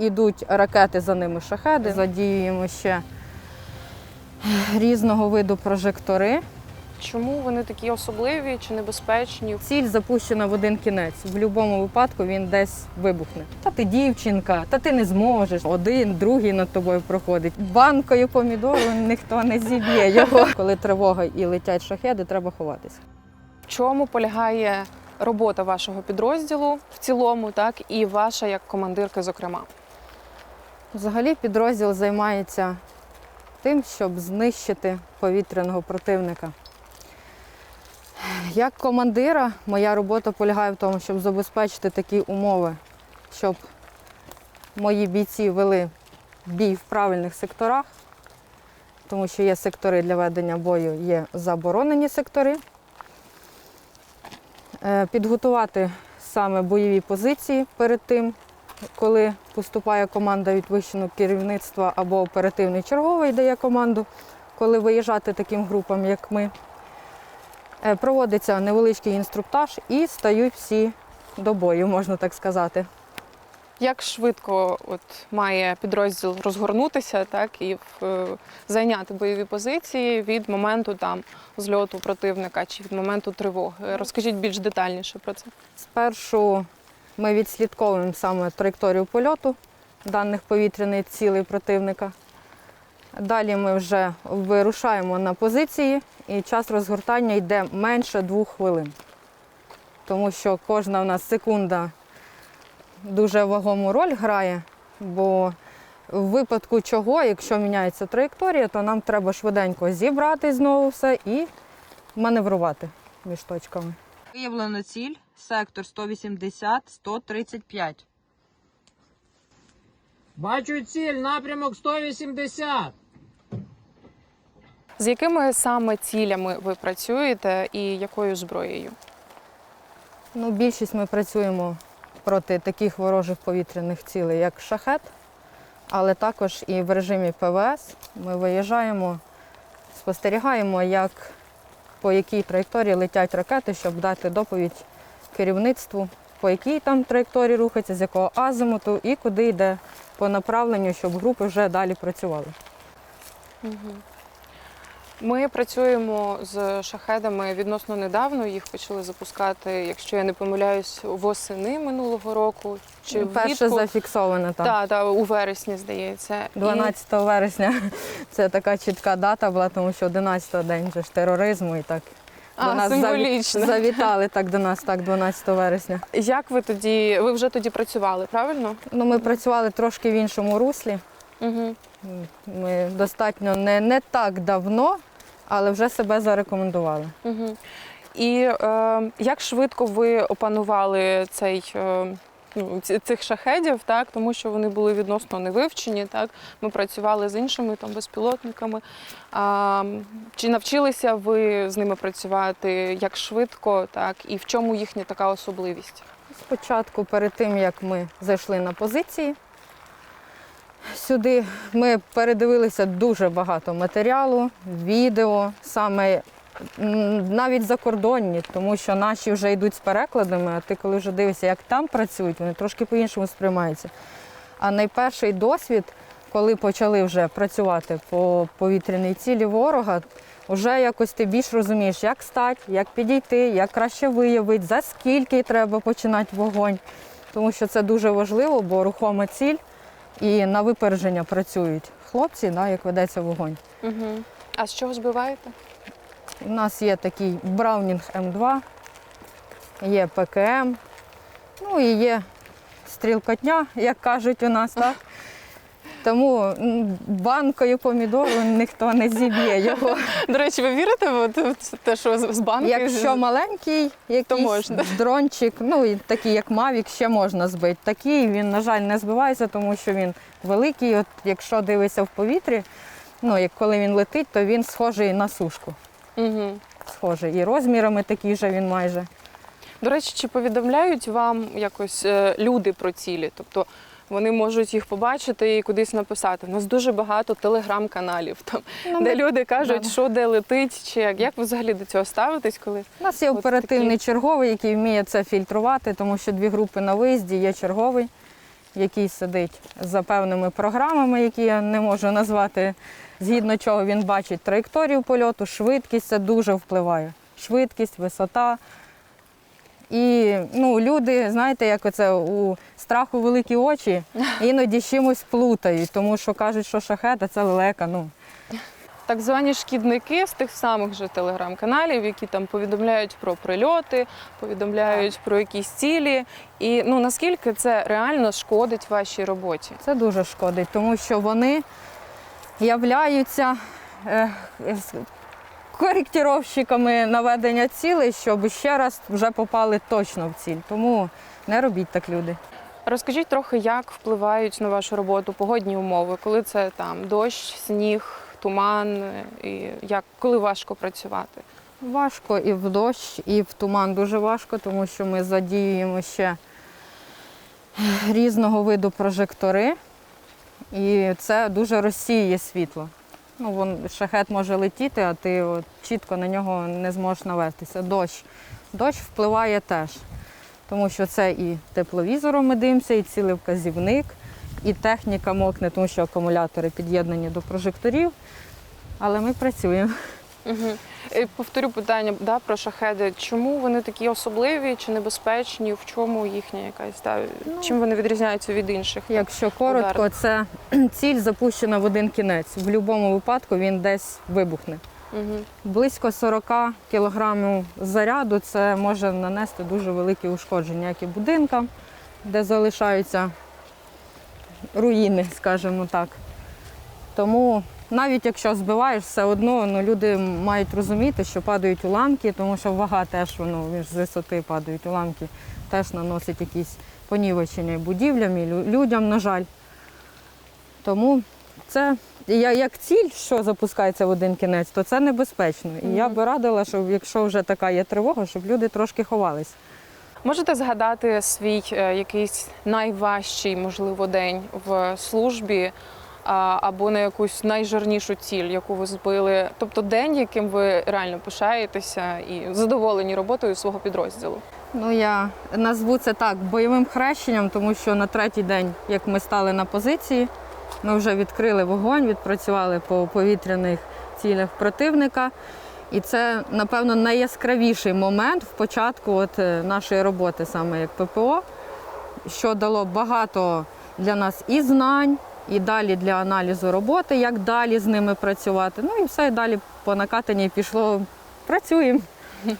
Ідуть ракети, за ними шахеди. Задіюємо ще різного виду прожектори. Чому вони такі особливі чи небезпечні? Ціль запущена в один кінець. В будь-якому випадку він десь вибухне. Та ти дівчинка, та ти не зможеш. Один, другий над тобою проходить. Банкою помідору ніхто не зіб'є його. Коли тривога і летять шахеди, треба ховатися. В чому полягає робота вашого підрозділу в цілому, так і ваша як командирки, зокрема? Взагалі підрозділ займається тим, щоб знищити повітряного противника. Як командира, моя робота полягає в тому, щоб забезпечити такі умови, щоб мої бійці вели бій в правильних секторах, тому що є сектори для ведення бою, є заборонені сектори. Е, Підготувати саме бойові позиції перед тим, коли поступає команда від вищого керівництва або оперативний черговий дає команду, коли виїжджати таким групам, як ми. Е, Проводиться невеличкий інструктаж і стають всі до бою, можна так сказати. Як швидко от має підрозділ розгорнутися, так і е, зайняти бойові позиції від моменту там зльоту противника чи від моменту тривоги? Розкажіть більш детальніше про це. Спершу ми відслідковуємо саме траєкторію польоту даних повітряних цілей противника. Далі ми вже вирушаємо на позиції, і час розгортання йде менше двох хвилин. Тому що кожна у нас секунда дуже вагому роль грає, бо в випадку чого, якщо міняється траєкторія, то нам треба швиденько зібрати знову все і маневрувати між точками. Виявлено ціль, сектор 180-135. Бачу ціль, напрямок 180. З якими саме цілями ви працюєте і якою зброєю? Ну, більшість ми працюємо проти таких ворожих повітряних цілей, як шахет, але також і в режимі ПВС ми виїжджаємо, спостерігаємо, як по якій траєкторії летять ракети, щоб дати доповідь керівництву, по якій там траєкторії рухається, з якого азимуту і куди йде по направленню, щоб групи вже далі працювали. Ми працюємо з шахедами відносно недавно. Їх почали запускати, якщо я не помиляюсь, восени минулого року чи Перше зафіксоване там. Так, та, у вересні, здається. І 12 вересня це така чітка дата була, тому що 11 день же ж тероризму і так. А, до нас символічно. завітали так до нас, так, 12 вересня. Як ви тоді, ви вже тоді працювали, правильно? Ну, ми працювали трошки в іншому руслі. Угу. Ми достатньо не, не так давно, але вже себе зарекомендували. Угу. І е, як швидко ви опанували цей. Е, Цих шахедів, так, тому що вони були відносно невивчені. Так, ми працювали з іншими там безпілотниками. А, чи навчилися ви з ними працювати як швидко, так, і в чому їхня така особливість? Спочатку, перед тим як ми зайшли на позиції, сюди ми передивилися дуже багато матеріалу, відео, саме навіть закордонні, тому що наші вже йдуть з перекладами, а ти коли вже дивишся, як там працюють, вони трошки по-іншому сприймаються. А найперший досвід, коли почали вже працювати по повітряній цілі ворога, вже якось ти більш розумієш, як стати, як підійти, як краще виявити, за скільки треба починати вогонь. Тому що це дуже важливо, бо рухома ціль і на випередження працюють хлопці, да, як ведеться вогонь. Угу. А з чого збиваєте? У нас є такий Браунінг М2, є ПКМ, ну і є стрілкотня, як кажуть у нас, так? Тому банкою помідору ніхто не зіб'є його. До речі, ви вірите в те, що з банки? Якщо маленький якийсь можна. дрончик, ну і такий як Мавік, ще можна збити. Такий він, на жаль, не збивається, тому що він великий. От якщо дивишся в повітрі, ну як коли він летить, то він схожий на сушку. Угу. Схожий. І розмірами такий же він майже. До речі, чи повідомляють вам якось е, люди про цілі? Тобто вони можуть їх побачити і кудись написати. У нас дуже багато телеграм-каналів, там, Ну, де ми- люди кажуть, да. що де летить, чи як. Як ви взагалі до цього ставитесь, коли У нас є оперативний такі. черговий, який вміє це фільтрувати, тому що дві групи на виїзді, є черговий, який сидить за певними програмами, які я не можу назвати, згідно чого він бачить траєкторію польоту, швидкість це дуже впливає. Швидкість, висота. І ну, люди, знаєте, як оце у страху великі очі, іноді чимось плутають, тому що кажуть, що шахет, а це лелека. Ну, Так звані шкідники з тих самих же телеграм-каналів, які там повідомляють про прильоти, повідомляють про якісь цілі. І ну наскільки це реально шкодить вашій роботі? Це дуже шкодить, тому що вони являються е, коректировщиками наведення цілей, щоб ще раз вже попали точно в ціль. Тому не робіть так, люди. Розкажіть трохи, як впливають на вашу роботу погодні умови, коли це там дощ, сніг, туман, і як коли важко працювати? Важко і в дощ, і в туман дуже важко, тому що ми задіюємо ще різного виду прожектори, і це дуже розсіє світло. Ну, вон, шахет може летіти, а ти от, чітко на нього не зможеш навестися. Дощ. Дощ впливає теж, тому що це і тепловізором ми дивимося, і цілий вказівник, і техніка мокне, тому що акумулятори під'єднані до прожекторів. Але ми працюємо. Угу. І повторю питання да, про шахеди. Чому вони такі особливі чи небезпечні? В чому їхня якась да, чим вони відрізняються від інших? Якщо коротко, Удар. це ціль запущена в один кінець. В будь-якому випадку він десь вибухне. Угу. Близько 40 кілограмів заряду це може нанести дуже великі ушкодження, як і будинкам, де залишаються руїни, скажімо так. Тому навіть якщо збиваєш, все одно ну, люди мають розуміти, що падають уламки, тому що вага теж воно ж з висоти падають уламки, теж наносить якісь понівечення будівлям, і людям, на жаль. Тому це я- як ціль, що запускається в один кінець, то це небезпечно. І я би радила, щоб якщо вже така є тривога, щоб люди трошки ховались. Можете згадати свій е, якийсь найважчий, можливо, день в службі або на якусь найжирнішу ціль, яку ви збили? Тобто день, яким ви реально пишаєтеся і задоволені роботою свого підрозділу? Ну я назву це так бойовим хрещенням, тому що на третій день, як ми стали на позиції, ми вже відкрили вогонь, відпрацювали по повітряних цілях противника. І це, напевно, найяскравіший момент в початку от, е, нашої роботи, саме як ППО, що дало багато для нас і знань, і далі для аналізу роботи, як далі з ними працювати. Ну і все і далі по накатанні пішло. Працюємо.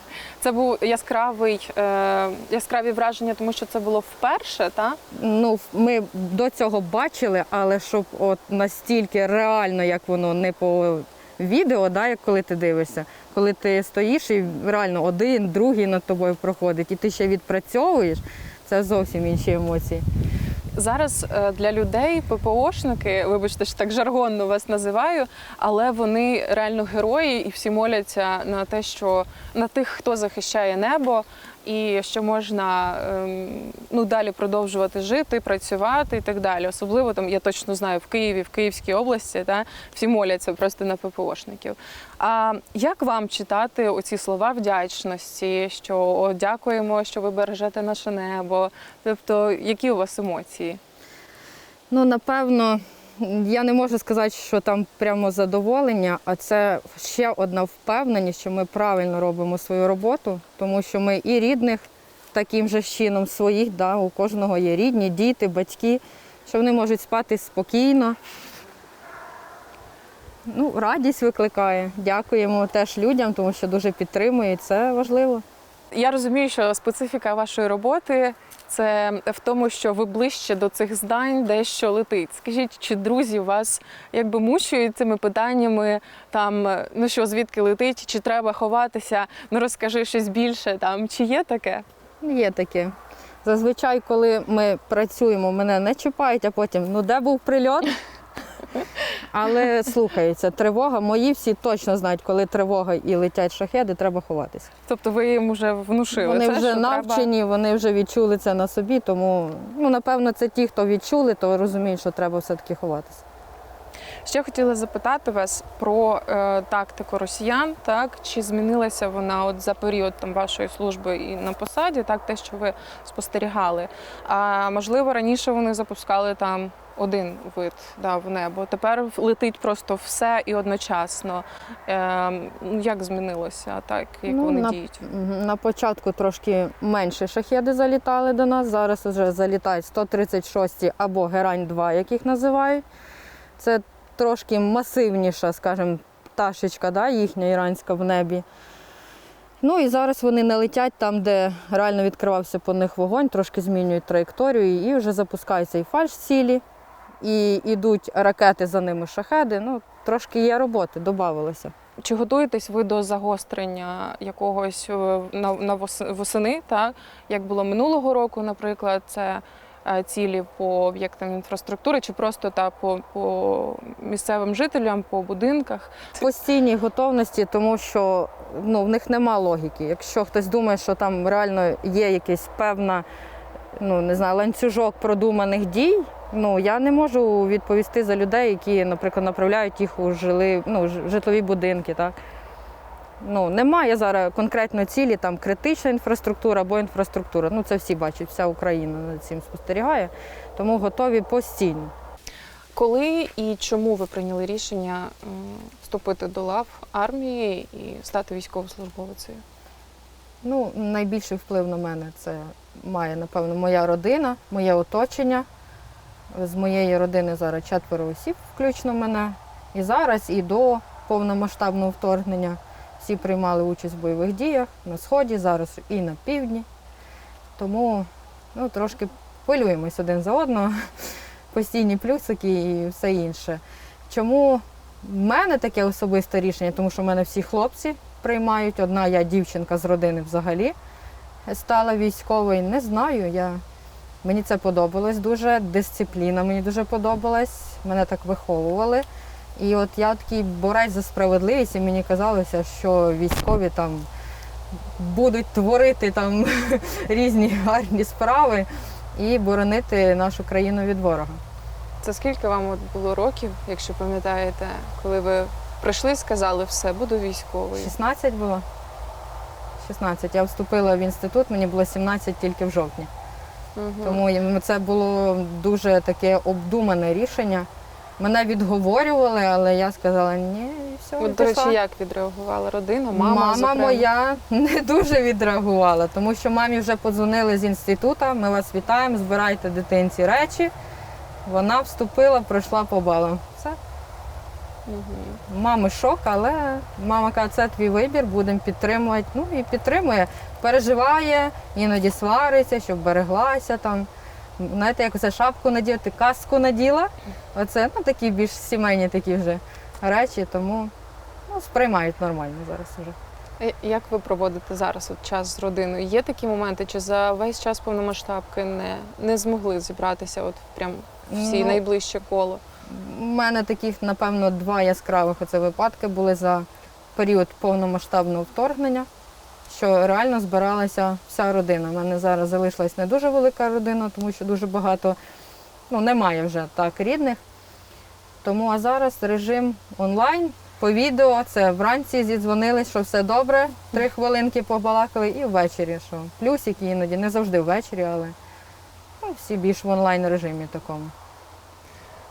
Це був яскравий е, яскраві враження, тому що це було вперше, та Ну, ми до цього бачили, але щоб от настільки реально, як воно не по відео, да, як коли ти дивишся, коли ти стоїш і реально один, другий над тобою проходить, і ти ще відпрацьовуєш, це зовсім інші емоції. Зараз е, для людей ППОшники, вибачте, що так жаргонно вас називаю, але вони реально герої і всі моляться на те, що на тих, хто захищає небо, і що можна ем, ну далі продовжувати жити, працювати і так далі. Особливо там я точно знаю в Києві, в Київській області, та всі моляться просто на ППОшників. А як вам читати оці слова вдячності? Що о, дякуємо, що ви бережете наше небо? Тобто, які у вас емоції? Ну, напевно, я не можу сказати, що там прямо задоволення, а це ще одна впевненість, що ми правильно робимо свою роботу, тому що ми і рідних таким же чином своїх, да, у кожного є рідні, діти, батьки, що вони можуть спати спокійно. Ну, радість викликає. Дякуємо теж людям, тому що дуже підтримують. Це важливо. Я розумію, що специфіка вашої роботи це в тому, що ви ближче до цих здань, дещо летить. Скажіть, чи друзі вас якби мучують цими питаннями? Там ну що звідки летить, чи треба ховатися? Ну розкажи щось більше. Там чи є таке? Є таке. Зазвичай, коли ми працюємо, мене не чіпають, а потім ну де був прильот. Але слухається, тривога. Мої всі точно знають, коли тривога і летять шахеди, треба ховатися. Тобто ви їм вже внушили? Вони це, вже що треба- навчені, вони вже відчули це на собі, тому ну напевно це ті, хто відчули, то розуміють, що треба все-таки ховатися. Ще хотіла запитати вас про е, тактику росіян. Так чи змінилася вона от за період там вашої служби і на посаді? Так, те, що ви спостерігали. А можливо, раніше вони запускали там один вид да, в небо. Тепер летить просто все і одночасно. Е, ну, як змінилося, так як Ну, вони на- діють? На початку трошки менше шахеди залітали до нас. Зараз вже залітають 136 або Герань 2, яких називають. Це трошки масивніша, скажімо, пташечка, да, їхня іранська в небі. Ну і зараз вони не летять там, де реально відкривався по них вогонь, трошки змінюють траєкторію і вже запускаються і фальш-цілі, і йдуть ракети за ними шахеди. Ну, трошки є роботи, додавалося. Чи готуєтесь ви до загострення якогось е, на, на восени, так як було минулого року, наприклад, це цілі по об'єктам інфраструктури, чи просто та по, по місцевим жителям, по будинках? постійній готовності, тому що ну, в них нема логіки. Якщо хтось думає, що там реально є якийсь певна, ну не знаю, ланцюжок продуманих дій. Ну я не можу відповісти за людей, які, наприклад, направляють їх у жили, ну, житлові будинки. Так? Ну, немає зараз конкретно цілі, там критична інфраструктура або інфраструктура. Ну, це всі бачать, вся Україна над цим спостерігає, тому готові постійно. Коли і чому ви прийняли рішення вступити до лав армії і стати військовослужбовцею? Ну, найбільший вплив на мене це має, напевно, моя родина, моє оточення. З моєї родини зараз четверо осіб, включно мене. І зараз, і до повномасштабного вторгнення всі приймали участь в бойових діях на сході, зараз і на півдні. Тому ну, трошки хвилюємось один за одного, постійні плюсики і все інше. Чому в мене таке особисте рішення? Тому що в мене всі хлопці приймають. Одна я дівчинка з родини взагалі стала військовою. Не знаю. Я... Мені це подобалось дуже. Дисципліна мені дуже подобалась. Мене так виховували. І от я такий борець за справедливість, і мені казалося, що військові там будуть творити там різні гарні справи і боронити нашу країну від ворога. Це скільки вам от було років, якщо пам'ятаєте, коли ви прийшли і сказали все, буду військовою? 16 було. 16. Я вступила в інститут, мені було 17 тільки в жовтні. Мгм. Тому це було дуже таке обдумане рішення. Мене відговорювали, але я сказала ні, і все. От, до речі, як відреагувала родина? Мама, Мама зокрема? моя не дуже відреагувала, тому що мамі вже подзвонили з інституту, ми вас вітаємо, збирайте дитинці речі. Вона вступила, пройшла по балам. Все. Мгм. Мами шок, але мама каже, це твій вибір, будемо підтримувати. Ну і підтримує, переживає, іноді свариться, щоб береглася там. Знаєте, як оце шапку наділа, ти каску наділа. Оце ну, такі більш сімейні такі вже речі, тому ну, сприймають нормально зараз вже. Е, Як ви проводите зараз от час з родиною? Є такі моменти, чи за весь час повномасштабки не, не змогли зібратися от прям всі Ну, найближче коло? У мене таких, напевно, два яскравих оце випадки були за період повномасштабного вторгнення, що реально збиралася вся родина. У мене зараз залишилась не дуже велика родина, тому що дуже багато ну, немає вже так рідних. Тому а зараз режим онлайн по відео. Це вранці зідзвонились, що все добре, три хвилинки побалакали і ввечері. що Плюсики іноді, не завжди ввечері, але ну, всі більш в онлайн режимі такому.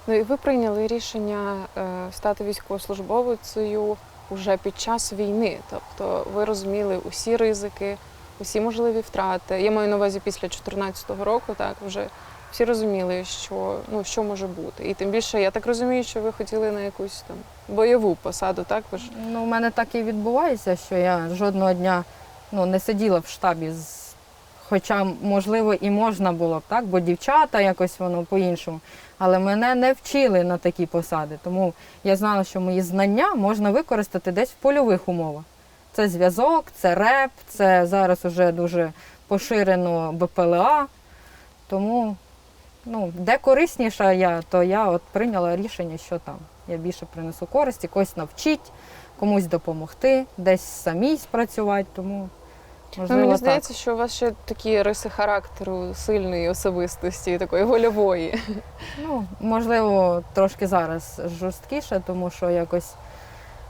Ну і ви прийняли рішення е, стати військовослужбовицею уже під час війни. Тобто ви розуміли усі ризики, усі можливі втрати. Я маю на увазі після 2014 року, так вже всі розуміли, що ну що може бути. І тим більше, я так розумію, що ви хотіли на якусь там бойову посаду, так ви ж Ну, у мене так і відбувається, що я жодного дня ну, не сиділа в штабі, з... хоча, можливо, і можна було б, так, бо дівчата якось воно по-іншому. Але мене не вчили на такі посади. Тому я знала, що мої знання можна використати десь в польових умовах. Це зв'язок, це реп, це зараз вже дуже поширено БПЛА. Тому ну, де корисніша я, то я от прийняла рішення, що там. Я більше принесу користі, когось навчить, комусь допомогти, десь самій спрацювати. Тому Ну, Можливо, мені так. здається, що у вас ще такі риси характеру сильної особистості, такої вольової. Ну, можливо, трошки зараз жорсткіше, тому що якось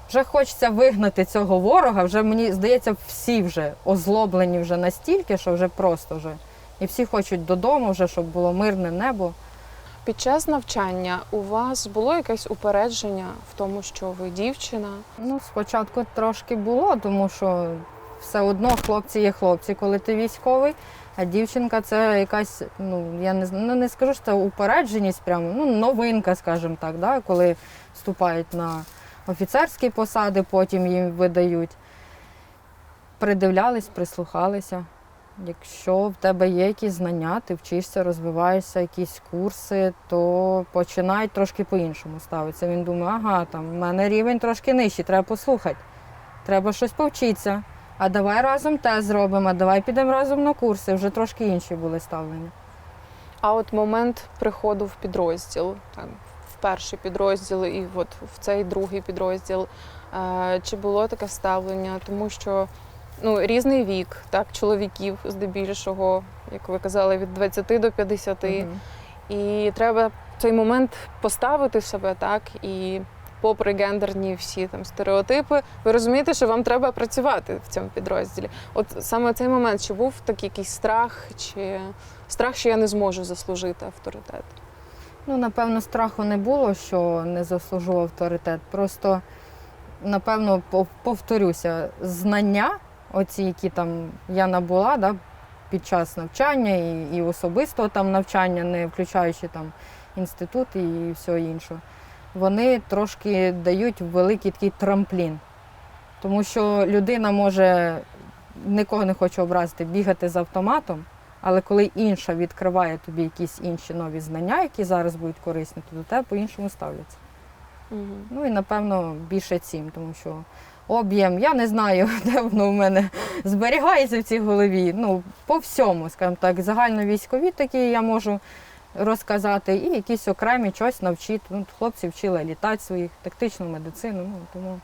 вже хочеться вигнати цього ворога. Вже мені здається, всі вже озлоблені вже настільки, що вже просто вже. І всі хочуть додому, вже, щоб було мирне небо. Під час навчання у вас було якесь упередження в тому, що ви дівчина? Ну, спочатку трошки було, тому що все одно хлопці є хлопці, коли ти військовий, а дівчинка це якась, ну я не ну, не скажу, що це упередженість, прямо ну новинка, скажімо так, да, коли вступають на офіцерські посади, потім їм видають. Придивлялись, прислухалися. Якщо в тебе є якісь знання, ти вчишся, розвиваєшся, якісь курси, то починають трошки по-іншому ставитися. Він думає, ага, там в мене рівень трошки нижчий, треба послухати, треба щось повчитися. А давай разом те зробимо, а давай підемо разом на курси. Вже трошки інші були ставлення. А от момент приходу в підрозділ, там, в перший підрозділ і от в цей другий підрозділ, е, чи було таке ставлення? Тому що ну, різний вік, так, чоловіків здебільшого, як ви казали, від 20 до 50. Мгм. І треба цей момент поставити себе, так, і попри гендерні всі там стереотипи, ви розумієте, що вам треба працювати в цьому підрозділі. От саме цей момент, чи був такий якийсь страх, чи страх, що я не зможу заслужити авторитет? Ну, напевно, страху не було, що не заслужив авторитет. Просто, напевно, повторюся, знання, оці, які там я набула да, під час навчання і, і особистого там навчання, не включаючи там інститут і все інше, вони трошки дають великий такий трамплін. Тому що людина може, нікого не хочу образити, бігати з автоматом, але коли інша відкриває тобі якісь інші нові знання, які зараз будуть корисні, то до тебе по-іншому ставляться. Угу. Ну і напевно більше цим, тому що об'єм, я не знаю, де воно в мене зберігається в цій голові. Ну, по всьому, скажімо так, загальновійськові такі я можу розказати, і якісь окремі щось навчити. Ну, хлопці вчили літати своїх, тактичну медицину. Ну, тому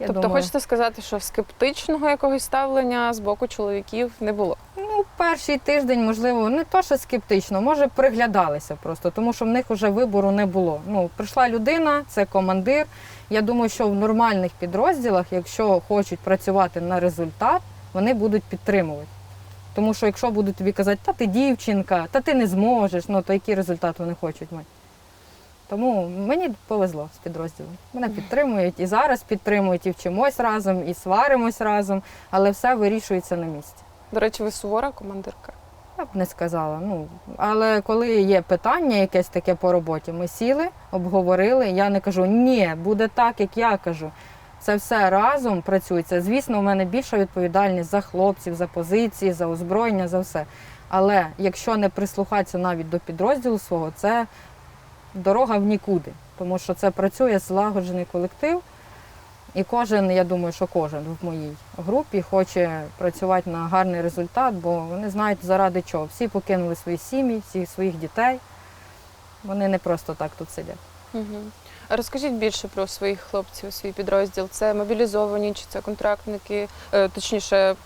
я тобто, думаю, хочете сказати, що скептичного якогось ставлення з боку чоловіків не було? Ну, перший тиждень, можливо, не то, що скептично, може приглядалися просто, тому що в них вже вибору не було. Ну, прийшла людина, це командир. Я думаю, що в нормальних підрозділах, якщо хочуть працювати на результат, вони будуть підтримувати. Тому що якщо будуть тобі казати, та ти дівчинка, та ти не зможеш, ну то який результат вони хочуть мати. Тому мені повезло з підрозділом. Мене підтримують і зараз підтримують, і вчимось разом, і сваримось разом, але все вирішується на місці. До речі, ви сувора командирка? Я б не сказала. Ну, але коли є питання якесь таке по роботі, ми сіли, обговорили. Я не кажу, ні, буде так, як я кажу. Це все разом працюється. Звісно, у мене більша відповідальність за хлопців, за позиції, за озброєння, за все. Але якщо не прислухатися навіть до підрозділу свого, це дорога в нікуди. Тому що це працює злагоджений колектив. І кожен, я думаю, що кожен в моїй групі хоче працювати на гарний результат, бо вони знають заради чого. Всі покинули свої сім'ї, всіх своїх дітей. Вони не просто так тут сидять. Угу. Розкажіть більше про своїх хлопців, свій підрозділ. Це мобілізовані чи це контрактники? Е, точніше,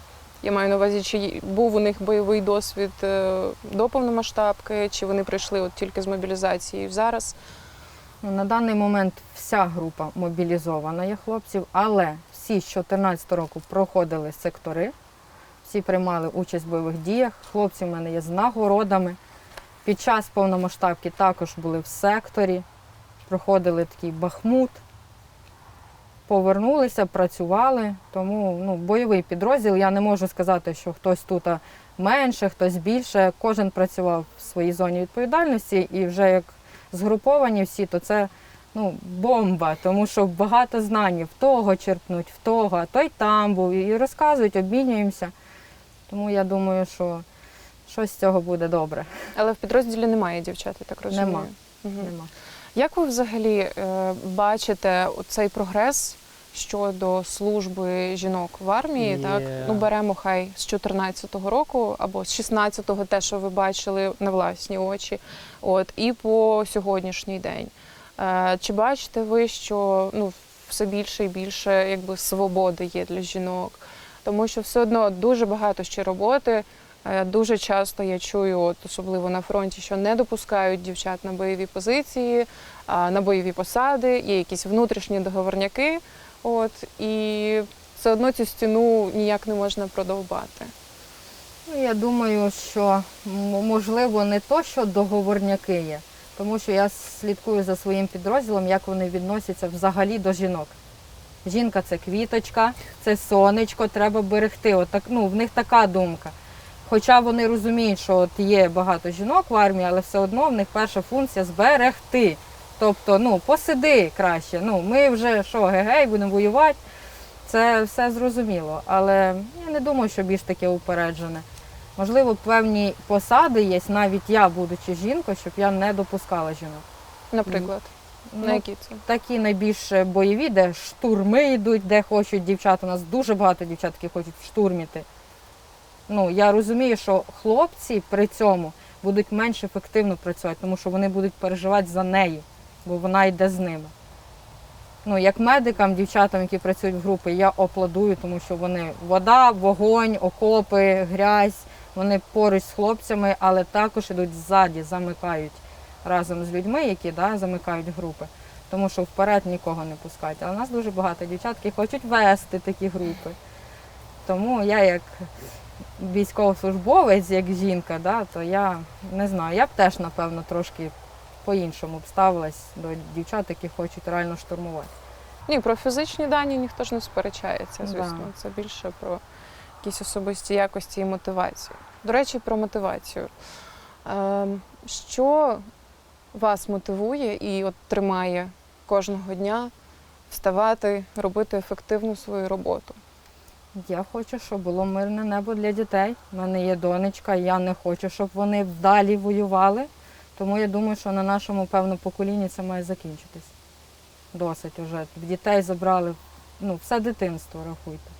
я маю на увазі, чи був у них бойовий досвід е, до повномасштабки, чи вони прийшли от тільки з мобілізації зараз? Ну, на даний момент вся група мобілізована є хлопців, але всі з 2014 року проходили сектори, всі приймали участь в бойових діях. Хлопці в мене є з нагородами. Під час повномасштабки також були в секторі, проходили такий бахмут, повернулися, працювали. Тому ну, бойовий підрозділ. Я не можу сказати, що хтось тут менше, хтось більше. Кожен працював в своїй зоні відповідальності і вже як згруповані всі, то це ну, бомба, тому що багато знань в того черпнуть, в того, а той там був. І розказують, обмінюємося. Тому я думаю, що щось з цього буде добре. Але в підрозділі немає дівчат, я так розумію. Нема. Мгм. Нема. Як ви взагалі е, бачите цей прогрес щодо служби жінок в армії? Так ну беремо хай з 14-го року або з 16-го, те, що ви бачили на власні очі, от і по сьогоднішній день. Е, чи бачите ви, що ну все більше і більше якби свободи є для жінок? тому що все одно дуже багато ще роботи. Е, Дуже часто я чую, от особливо на фронті, що не допускають дівчат на бойові позиції, на бойові посади, є якісь внутрішні договорняки. От і все одно цю стіну ніяк не можна продовбати. Ну, я думаю, що можливо не то, що договорняки є, тому що я слідкую за своїм підрозділом, як вони відносяться взагалі до жінок. Жінка це квіточка, це сонечко, треба берегти. От так, ну, в них така думка. Хоча вони розуміють, що от є багато жінок в армії, але все одно в них перша функція зберегти. Тобто, ну, посиди краще. Ну, ми вже що, гегей, будемо воювати. Це все зрозуміло. Але я не думаю, що більш таке упереджене. Можливо, певні посади є, навіть я, будучи жінкою, щоб я не допускала жінок. Наприклад, Ну, на які це? такі найбільш бойові, де штурми йдуть, де хочуть дівчата. У нас дуже багато дівчат, які хочуть штурміти. Ну, я розумію, що хлопці при цьому будуть менш ефективно працювати, тому що вони будуть переживати за неї, бо вона йде з ними. Ну, як медикам, дівчатам, які працюють в групі, я аплодую, тому що вони вода, вогонь, окопи, грязь, вони поруч з хлопцями, але також ідуть ззаді, замикають разом з людьми, які да, замикають групи. Тому що вперед нікого не пускають. Але у нас дуже багато дівчат, які хочуть вести такі групи. Тому я як військовослужбовець, як жінка, да, то я не знаю, я б теж, напевно, трошки по-іншому б ставилась до дівчат, які хочуть реально штурмувати. Ні, про фізичні дані ніхто ж не сперечається, звісно. Да. Це більше про якісь особисті якості і мотивацію. До речі, про мотивацію. Ем, Що вас мотивує і от тримає кожного дня вставати, робити ефективну свою роботу? Я хочу, щоб було мирне небо для дітей. У мене є донечка, я не хочу, щоб вони далі воювали. Тому я думаю, що на нашому певно поколінні це має закінчитись. Досить уже. Дітей забрали ну, все дитинство, рахуйте.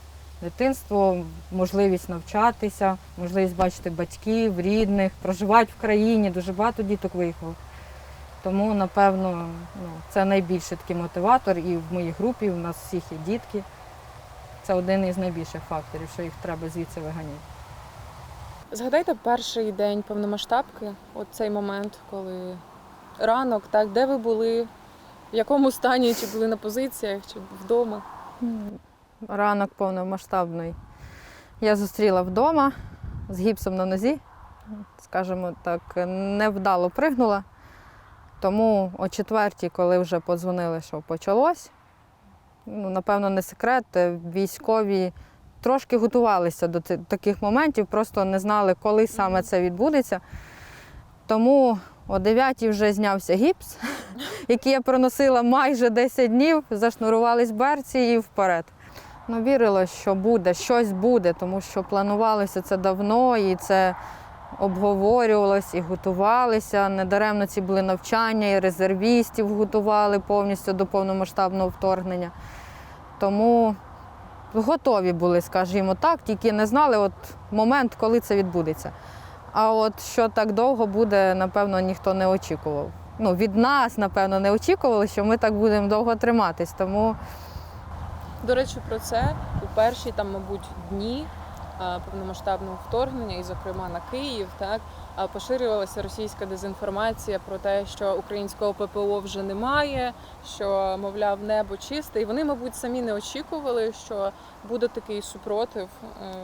Дитинство, можливість навчатися, можливість бачити батьків, рідних, проживати в країні. Дуже багато діток виїхало. Тому, напевно, ну, це найбільший такий мотиватор. І в моїй групі у нас всіх є дітки. Це один із найбільших факторів, що їх треба звідси виганяти. Згадайте перший день повномасштабки, от цей момент, коли ранок, так, де ви були, в якому стані, чи були на позиціях, чи вдома? Ранок повномасштабний. Я зустріла вдома з гіпсом на нозі, скажімо так, невдало пригнула. Тому о четвертій, коли вже подзвонили, що почалось, ну, напевно, не секрет, е, військові трошки готувалися до таких моментів, просто не знали, коли саме це відбудеться. Тому о 9 вже знявся гіпс, який я проносила майже 10 днів, зашнурувались берці і вперед. Ну, вірила, що буде, щось буде, тому що планувалося це давно і це обговорювалось і готувалися. Недаремно ці були навчання, і резервістів готували повністю до повномасштабного вторгнення. Тому готові були, скажімо так, тільки не знали от момент, коли це відбудеться. А от що так довго буде, напевно, ніхто не очікував. Ну, від нас, напевно, не очікували, що ми так будемо довго триматись. Тому До речі, про це у перші там, мабуть, дні повномасштабного вторгнення, і, зокрема, на Київ, так поширювалася російська дезінформація про те, що українського ППО вже немає, що, мовляв, небо чисте. І вони, мабуть, самі не очікували, що буде такий супротив, е,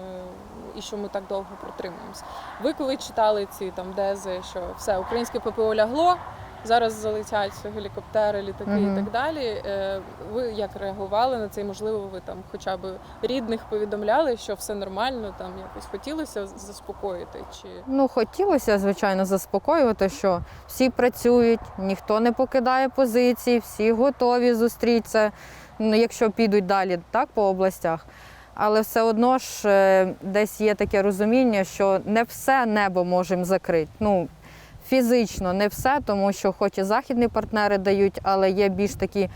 і що ми так довго протримаємося. Ви коли читали ці там тези, що все українське ППО лягло. Зараз залетять гелікоптери, літаки Мгм. і так далі. Е, Ви як реагували на це? Можливо, ви там хоча б рідних повідомляли, що все нормально, там якось хотілося заспокоїти? Чи Ну, хотілося, звичайно, заспокоювати, що всі працюють, ніхто не покидає позиції, всі готові зустрітися, ну, якщо підуть далі так, по областях. Але все одно ж е, десь є таке розуміння, що не все небо можемо закрити. Ну, фізично не все, тому що хоч і західні партнери дають, але є більш такі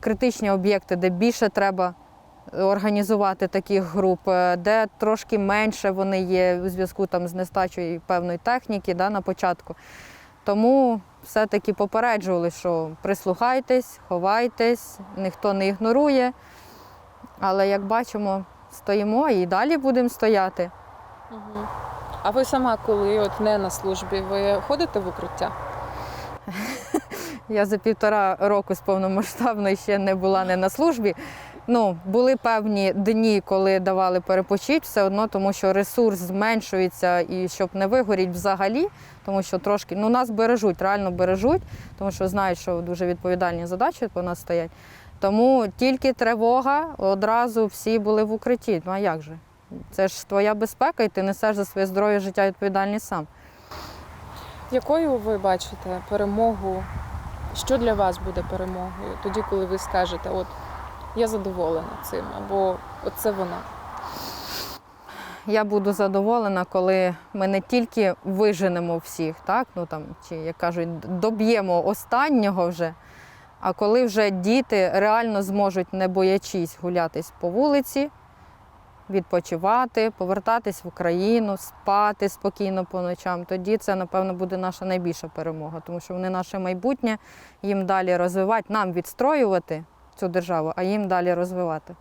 критичні об'єкти, де більше треба організувати таких груп, е, де трошки менше вони є у зв'язку там з нестачею певної техніки да, на початку. Тому все-таки попереджували, що прислухайтесь, ховайтесь, ніхто не ігнорує. Але як бачимо, стоїмо і далі будемо стояти. Угу. А ви сама, коли от не на службі, ви ходите в укриття? Я за півтора року з повномасштабної ще не була не на службі. Ну, були певні дні, коли давали перепочити все одно, тому що ресурс зменшується і щоб не вигоріть взагалі, тому що трошки ну, нас бережуть, реально бережуть, тому що знають, що дуже відповідальні задачі по нас стоять. Тому тільки тривога, одразу всі були в укритті. Ну а як же? Це ж твоя безпека, і ти несеш за своє здоров'я життя відповідальність сам. Якою ви бачите перемогу? Що для вас буде перемогою? Тоді, коли ви скажете, от я задоволена цим, або оце вона. я буду задоволена, коли ми не тільки виженемо всіх, так? Ну, там, чи, як кажуть, доб'ємо останнього вже, а коли вже діти реально зможуть, не боячись, гулятись по вулиці, відпочивати, повертатись в Україну, спати спокійно по ночам, тоді це, напевно, буде наша найбільша перемога, тому що вони наше майбутнє, їм далі розвивати, нам відстроювати цю державу, а їм далі розвивати.